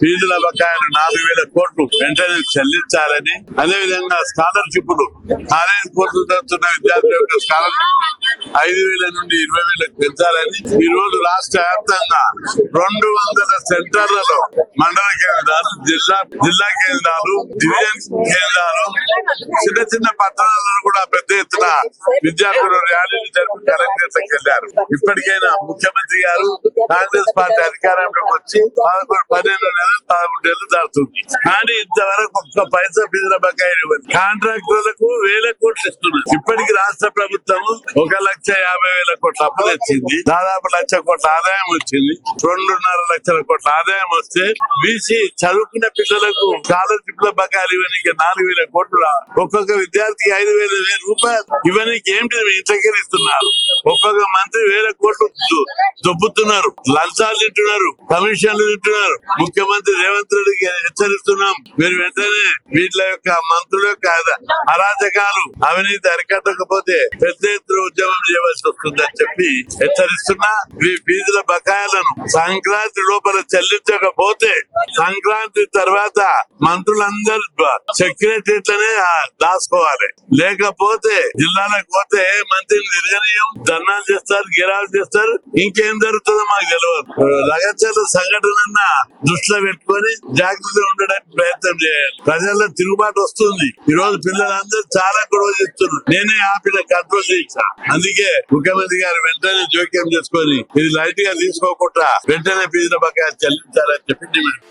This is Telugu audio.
ఫీజుల బకాయిలు నాలుగు వేల కోట్లు వెంటనే చెల్లించాలని అదే విధంగా స్కాలర్షిప్లు కాలేజ్ కోర్సులు చదువుతున్న విద్యార్థుల యొక్క స్కాలర్షిప్ ఐదు వేల నుండి ఇరవై వేలకు పెంచాలని ఈ రోజు రాష్ట్ర వ్యాప్తంగా రెండు వందల సెంటర్లలో మండల కేంద్రాలు జిల్లా జిల్లా కేంద్రాలు డివిజన్ కేంద్రాలు చిన్న చిన్న పట్టణాలను కూడా పెద్ద ఎత్తున విద్యార్థులు ర్యాలీలు జరిపి కలెక్టర్లకు ఇప్పటికైనా ముఖ్యమంత్రి గారు కాంగ్రెస్ పార్టీ అధికారంలోకి వచ్చి పదకొండు పన్నెండు నెలలు పదకొండు నెలలు దాటుతుంది. కానీ ఇంతవరకు ఒక్క పైసా బిజిన బకాయిలు ఇవ్వదు కాంట్రాక్టర్లకు వేల కోట్లు ఇస్తున్నారు. ఇప్పటికి రాష్ట్ర ప్రభుత్వం ఒక లక్ష యాభై వేల కోట్ల అప్పు తెచ్చింది దాదాపు లక్ష కోట్ల ఆదాయం వచ్చింది. రెండున్నర లక్షల కోట్ల ఆదాయం వస్తే బీసీ చదువుకున్న పిల్లలకు స్కాలర్షిప్ ల బకాయిలు ఇవ్వడానికి నాలుగు వేల కోట్లు ఒక్కొక్క విద్యార్థికి ఐదు వేల రూపాయలు ఇవన్నీ ఏంటి ఇంట్లోకి చేస్తున్నారు ఒక్కొక్క మంత్రి వేల కోట్లు దు- దొబ్బుతున్నారు లంచాలు తింటున్నారు. కమిషన్లు తింటున్నారు. ముఖ్యమంత్రి రేవంత్ రెడ్డికి హెచ్చరిస్తున్నాం. మీరు వెంటనే వీళ్ళ యొక్క మంత్రుల యొక్క అరాచకాలు అవినీతి అరికట్టకపోతే పెద్ద ఎత్తున ఉద్యమం చేయవలసి వస్తుందని చెప్పి హెచ్చరిస్తున్నా. మీ ఫీజుల బకాయిలను సంక్రాంతి లోపల చెల్లించకపోతే సంక్రాంతి తర్వాత మంత్రులందరూ సెక్రటరీట్లనే దాచుకోవాలి. లేకపోతే జిల్లాలకు పోతే ఏ మంత్రిని తిరగనీయం. ధర్నాలు చేస్తారు గిరాలు చేస్తారు. ఇంకేం జరుగుతుందో మాకు తెలియదు లగచర్ల సంఘటన దృష్టిలో పెట్టుకొని జాగ్రత్తగా ఉండడానికి ప్రయత్నం చేయాలి. ప్రజల్లో తిరుగుబాటు వస్తుంది. ఈ రోజు పిల్లలందరూ చాలా గొడవ చేస్తున్నారు. నేనే ఆపిన కంట్రోల్ చేయించా అందుకే ముఖ్యమంత్రి గారు వెంటనే జోక్యం చేసుకొని ఇది లైట్గా తీసుకోకుండా వెంటనే ఫీజుల బకాయి చెల్లించాలని చెప్పింది మేడం.